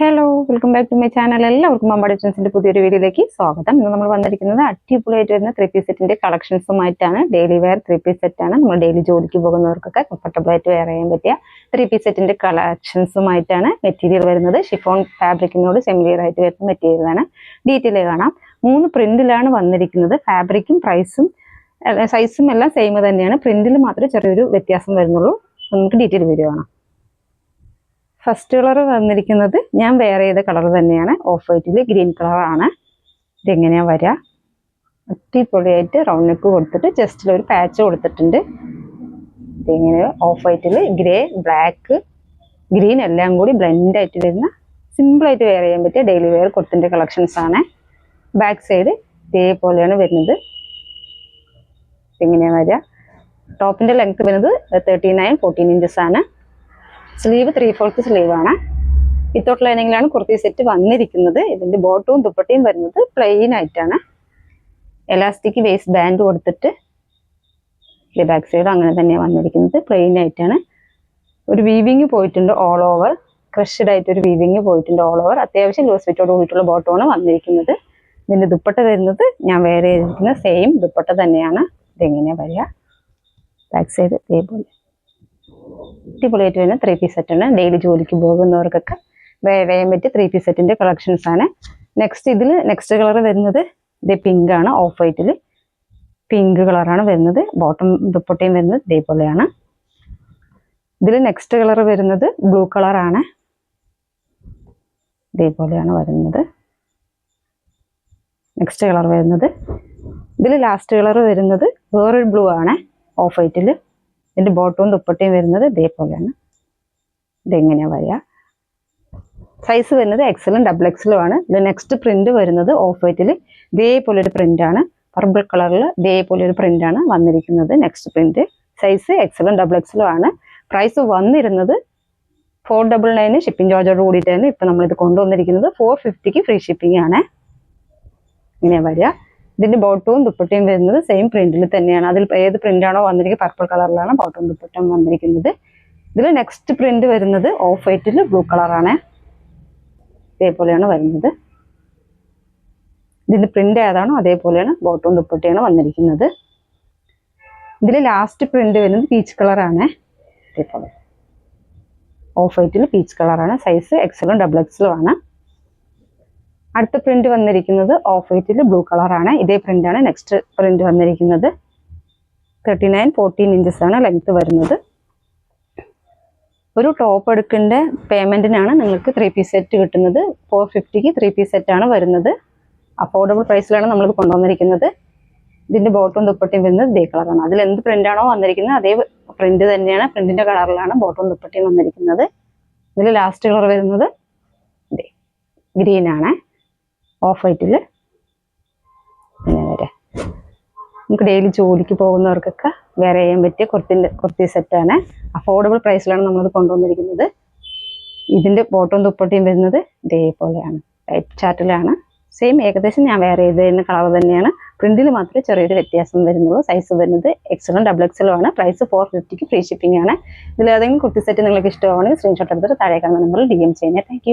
Hello welcome back to my channel എല്ലാവർക്കും അമ്പാടി ഡിസ്റ്റൻസിന്റെ പുതിയൊരു വീഡിയോയിലേക്ക് സ്വാഗതം. ഇന്ന് നമ്മൾ വന്നിരിക്കുന്നത് അടിപൊളിയായിട്ട് വരുന്ന ത്രീ പീസ് സെറ്റിന്റെ കളക്ഷൻസുമായിട്ടാണ് ഡെയിലി വെയർ ത്രീ പീസ് ആണ്. നമ്മൾ ഡെയിലി ജോലിക്ക് പോകുന്നവർക്കൊക്കെ കംഫർട്ടബിൾ ആയിട്ട് വെയർ ചെയ്യാൻ പറ്റിയ ത്രീ പീസ് സെറ്റിന്റെ കളക്ഷൻസുമായിട്ടാണ് മെറ്റീരിയൽ വരുന്നത്. ഷിഫോൺ ഫാബ്രിക്കിനോട് സെമിലിയർ ആയിട്ട് വരുന്ന മെറ്റീരിയലാണ് ഡീറ്റെയിൽ കാണാം. മൂന്ന് പ്രിന്റിലാണ് വന്നിരിക്കുന്നത്. ഫാബ്രിക്കും പ്രൈസും സൈസും എല്ലാം സെയിം തന്നെയാണ്. പ്രിന്റിൽ മാത്രമേ ചെറിയൊരു വ്യത്യാസം വരുന്നുള്ളൂ. നമുക്ക് ഡീറ്റെയിൽ വീഡിയോ കാണാം. ഫസ്റ്റ് കളർ വന്നിരിക്കുന്നത് ഞാൻ വേറെ ചെയ്ത കളർ തന്നെയാണ്. ഓഫ് വൈറ്റിൽ ഗ്രീൻ കളറാണ് ഇതെങ്ങനെയാ വരിക അടിപൊളിയായിട്ട് റൗണ്ട് നെക്ക് കൊടുത്തിട്ട് ജസ്റ്റിൽ ഒരു പാച്ച് കൊടുത്തിട്ടുണ്ട്. ഇതെങ്ങനെ ഓഫ് വൈറ്റിൽ ഗ്രേ ബ്ലാക്ക് ഗ്രീൻ എല്ലാം കൂടി ബ്ലെൻഡ് ആയിട്ട് വരുന്ന സിമ്പിളായിട്ട് വെയർ ചെയ്യാൻ പറ്റിയ ഡെയിലി വെയർ കൊടുത്തിന്റെ കളക്ഷൻസ് ആണ്. ബാക്ക് സൈഡ് ഇതേപോലെയാണ് വരുന്നത്. ഇങ്ങനെയാണ് വരിക ടോപ്പിന്റെ ലെങ്ത് വരുന്നത് തേർട്ടി നയൻ ഫോർട്ടീൻ ഇഞ്ചസ് ആണ്. സ്ലീവ് ത്രീ ഫോർത്ത് സ്ലീവ് ആണ് വിത്തൗട്ട് ലൈനിങ്ങിലാണ് കുർത്തി സെറ്റ് വന്നിരിക്കുന്നത്. ഇതിന്റെ ബോട്ടവും ദുപ്പട്ടയും വരുന്നത് പ്ലെയിൻ ആയിട്ടാണ്. എലാസ്റ്റിക് വേസ്റ്റ് ബാൻഡ് കൊടുത്തിട്ട് ബാക്ക് സൈഡ് അങ്ങനെ തന്നെയാണ് വന്നിരിക്കുന്നത്. പ്ലെയിൻ ആയിട്ടാണ്. ഒരു വീവിങ് പോയിട്ടുണ്ട് ഓൾ ഓവർ ക്രഷ്ഡ് ആയിട്ട് ഒരു വീവിങ് പോയിട്ടുണ്ട് ഓൾ ഓവർ അത്യാവശ്യം ലൂസ് ഫിറ്റോട് കൂടിയിട്ടുള്ള ബോട്ടമാണ് വന്നിരിക്കുന്നത്. ഇതിന്റെ ദുപ്പട്ട വരുന്നത് ഞാൻ വേറെ സെയിം ദുപ്പട്ട തന്നെയാണ്. ഇതെങ്ങനെയാണ് വരിക? ബാക്ക് സൈഡ് ഇതേപോലെ. അടിപൊളിയായിട്ട് വരുന്ന ത്രീ പീസ് സെറ്റാണ് ഡെയിലി ജോലിക്ക് പോകുന്നവർക്കൊക്കെ ചെയ്യാൻ പറ്റിയ ത്രീ പീസ് സെറ്റിന്റെ കളക്ഷൻസ് ആണ്. നെക്സ്റ്റ് ഇതിൽ നെക്സ്റ്റ് കളർ വരുന്നത് ഇത് പിങ്ക് ആണ്. ഓഫ് വൈറ്റിൽ പിങ്ക് കളറാണ് വരുന്നത്. ബോട്ടം ദുപ്പട്ടയും വരുന്നത് ഇതേപോലെയാണ്. ഇതിൽ നെക്സ്റ്റ് കളർ വരുന്നത് ബ്ലൂ കളറാണ് ഇതേപോലെയാണ് വരുന്നത്. നെക്സ്റ്റ് കളർ വരുന്നത്. ഇതിൽ ലാസ്റ്റ് കളർ വരുന്നത് വേറൊരു ബ്ലൂ ആണ്. ഓഫ് വൈറ്റിൽ ഇതിന്റെ ബോട്ടവും ദുപ്പട്ടയും വരുന്നത് ഇതേപോലെയാണ്. ഇതെങ്ങനെയാണ് വരിക? സൈസ് വരുന്നത് എക്സലും ഡബിൾ എക്സലും ആണ്. നെക്സ്റ്റ് പ്രിന്റ് വരുന്നത് ഓഫ് വൈറ്റിൽ ഇതേപോലെ ഒരു പ്രിന്റ് ആണ്. പർപ്പിൾ കളറിൽ ഇതേപോലെ ഒരു പ്രിന്റ് ആണ് വന്നിരിക്കുന്നത്. നെക്സ്റ്റ് പ്രിന്റ് സൈസ് എക്സലും ഡബിൾ എക്സലും ആണ്. പ്രൈസ് വന്നിരുന്നത് ഫോർ ഡബിൾ നയന് ഷിപ്പിംഗ് ചാർജോട് കൂടിയിട്ടായിരുന്നു ഇപ്പൊ നമ്മൾ ഇത് കൊണ്ടുവന്നിരിക്കുന്നത് ഫോർ ഫിഫ്റ്റിക്ക് ഫ്രീ ഷിപ്പിംഗ് ആണ്. ഇങ്ങനെ വരിക. ഇതിന്റെ ബോട്ടവും ദുപ്പട്ടയും വരുന്നത് സെയിം പ്രിന്റിൽ തന്നെയാണ്. അതിൽ ഏത് പ്രിന്റ് ആണോ വന്നിരിക്കുന്നത് പർപ്പിൾ കളറിലാണ് ബോട്ടവും ദുപ്പട്ടയും വന്നിരിക്കുന്നത്. ഇതിൽ നെക്സ്റ്റ് പ്രിന്റ് വരുന്നത് ഓഫ് വൈറ്റിൽ ബ്ലൂ കളറാണ് ഇതേപോലെയാണ് വരുന്നത്. ഇതിന്റെ പ്രിന്റ് ഏതാണോ അതേപോലെയാണ് ബോട്ടവും ദുപ്പട്ടയാണ് വന്നിരിക്കുന്നത്. ഇതിൽ ലാസ്റ്റ് പ്രിന്റ് വരുന്നത് പീച്ച് കളറാണ് ഇതേപോലെ. ഓഫ് വൈറ്റിൽ പീച്ച് കളറാണ് സൈസ് എക്സലും ഡബിൾ എക്സലും ആണ്. അടുത്ത പ്രിന്റ് വന്നിരിക്കുന്നത് ഓഫ് വൈറ്റിൽ ബ്ലൂ കളറാണ് ഇതേ പ്രിന്റാണ് നെക്സ്റ്റ് പ്രിന്റ് വന്നിരിക്കുന്നത് തേർട്ടി നയൻ ഫോർട്ടീൻ ഇഞ്ചസ് ആണ് ലെങ്ത് വരുന്നത്. ഒരു ടോപ്പ് എടുക്കേണ്ട പേയ്മെന്റിനാണ് നിങ്ങൾക്ക് ത്രീ പീസ് സെറ്റ് കിട്ടുന്നത്. ഫോർ ഫിഫ്റ്റിക്ക് ത്രീ പീസ് സെറ്റ് ആണ് വരുന്നത്. അഫോർഡബിൾ പ്രൈസിലാണ് നമ്മളിത് കൊണ്ടുവന്നിരിക്കുന്നത്. ഇതിന്റെ ബോട്ടും ദുപ്പട്ടിയും വരുന്നത് ഇതേ കളറാണ് അതിൽ എന്ത് പ്രിന്റ് ആണോ വന്നിരിക്കുന്നത് അതേ പ്രിന്റ് തന്നെയാണ്. പ്രിന്റിന്റെ കളറിലാണ് ബോട്ടും ദുപ്പട്ടിയും വന്നിരിക്കുന്നത്. ഇതിൽ ലാസ്റ്റ് കളർ വരുന്നത് ആണ്. ഓഫ് വൈറ്റിൽ ഇങ്ങനെ വരാം. നമുക്ക് ഡെയിലി ജോലിക്ക് പോകുന്നവർക്കൊക്കെ വേറെ ചെയ്യാൻ പറ്റിയ കുർത്തിന്റെ കുർത്തി സെറ്റാണ് അഫോർഡബിൾ പ്രൈസിലാണ് നമ്മളത് കൊണ്ടുവന്നിരിക്കുന്നത്. ഇതിന്റെ ബോട്ടവും തുപ്പട്ടിയും വരുന്നത് ഇതേപോലെയാണ്. ടൈപ്പ് ചാർട്ടിലാണ് സെയിം ഏകദേശം ഞാൻ വെയർ ചെയ്തതിന് കളർ തന്നെയാണ്. പ്രിന്റിൽ മാത്രമേ ചെറിയൊരു വ്യത്യാസം വരുന്നുള്ളൂ. സൈസ് വരുന്നത് എക്സലും ഡബിൾ എക്സലും ആണ്. പ്രൈസ് ഫോർ ഫിഫ്റ്റിക്ക് ഫ്രീ ഷിപ്പിംഗ് ആണ്. ഇതിൽ ഏതെങ്കിലും കുർത്തി സെറ്റ് നിങ്ങൾക്ക് ഇഷ്ടമാണെങ്കിൽ സ്ക്രീൻഷോട്ട് എടുത്തിട്ട് താഴെ കാണുന്ന ഡി എം ചെയ്യുന്നത് താങ്ക്